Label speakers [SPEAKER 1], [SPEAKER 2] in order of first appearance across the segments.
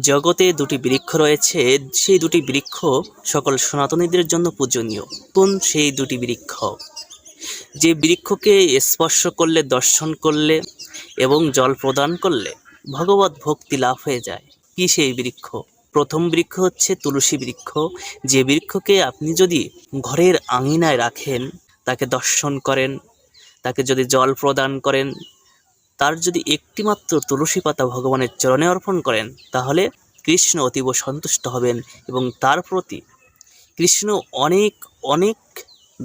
[SPEAKER 1] জগতে দুটি বৃক্ষ রয়েছে, সেই দুটি বৃক্ষ সকল সনাতনীদের জন্য পূজনীয়। কোন সেই দুটি বৃক্ষ? যে বৃক্ষকে স্পর্শ করলে, দর্শন করলে এবং জল প্রদান করলে ভগবত ভক্তি লাভ হয়ে যায়। কি সেই বৃক্ষ? প্রথম বৃক্ষ হচ্ছে তুলসী বৃক্ষ। যে বৃক্ষকে আপনি যদি ঘরের আঙিনায় রাখেন, তাকে দর্শন করেন, তাকে যদি জল প্রদান করেন তার যদি একটিমাত্র তুলসী পাতা ভগবানের চরণে অর্পণ করেন, তাহলে কৃষ্ণ অতীব সন্তুষ্ট হবেন এবং তার প্রতি কৃষ্ণ অনেক অনেক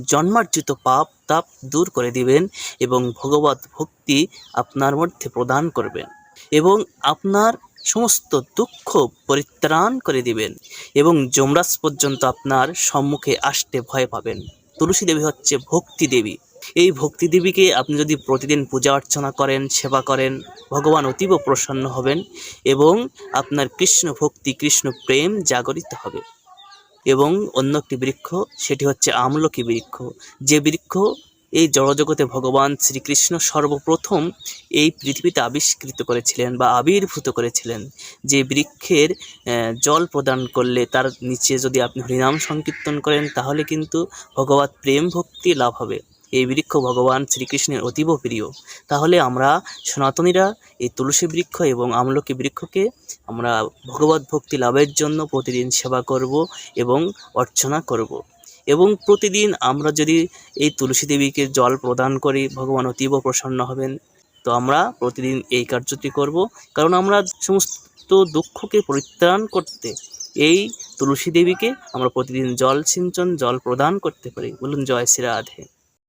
[SPEAKER 1] জন্মার্জিত পাপ তাপ দূর করে দিবেন এবং ভগবত ভক্তি আপনার মধ্যে প্রদান করবেন এবং আপনার সমস্ত দুঃখ পরিত্রাণ করে দিবেন এবং যমরাজ পর্যন্ত আপনার সম্মুখে আসতে ভয় পাবেন। তুলসী দেবী হচ্ছে ভক্তি দেবী। এই ভক্তি দেবীকে আপনি যদি প্রতিদিন পূজা অর্চনা করেন, সেবা করেন, ভগবান অতীব প্রসন্ন হবেন এবং আপনার কৃষ্ণ ভক্তি, কৃষ্ণ প্রেম জাগরিত হবে। এবং অন্য একটি বৃক্ষ, সেটি হচ্ছে আমলকি বৃক্ষ। যে বৃক্ষ এই জড়জগতে ভগবান শ্রীকৃষ্ণ সর্বপ্রথম এই পৃথিবীতে আবিষ্কৃত করেছিলেন বা আবির্ভূত করেছিলেন, যে বৃক্ষের জল প্রদান করলে তার নিচে যদি আপনি হরিনাম সংকীর্তন করেন, তাহলে কিন্তু ভগবত প্রেম ভক্তি লাভ হবে। এই বৃক্ষ ভগবান শ্রীকৃষ্ণের অতীব প্রিয়। তাহলে আমরা সনাতনীরা এই তুলসী বৃক্ষ এবং আমলকি বৃক্ষকে আমরা ভগবত ভক্তি লাভের জন্য প্রতিদিন সেবা করব এবং অর্চনা করব। এবং প্রতিদিন আমরা যদি এই তুলসী দেবীকে জল প্রদান করি, ভগবান অতীব প্রসন্ন হবেন। তো আমরা প্রতিদিন এই কার্যটি করব। কারণ আমরা সমস্ত দুঃখকে পরিত্রাণ করতে এই তুলসী দেবীকে আমরা প্রতিদিন জল সিঞ্চন, জল প্রদান করতে পারি। বলুন, জয় শ্রী রাধে।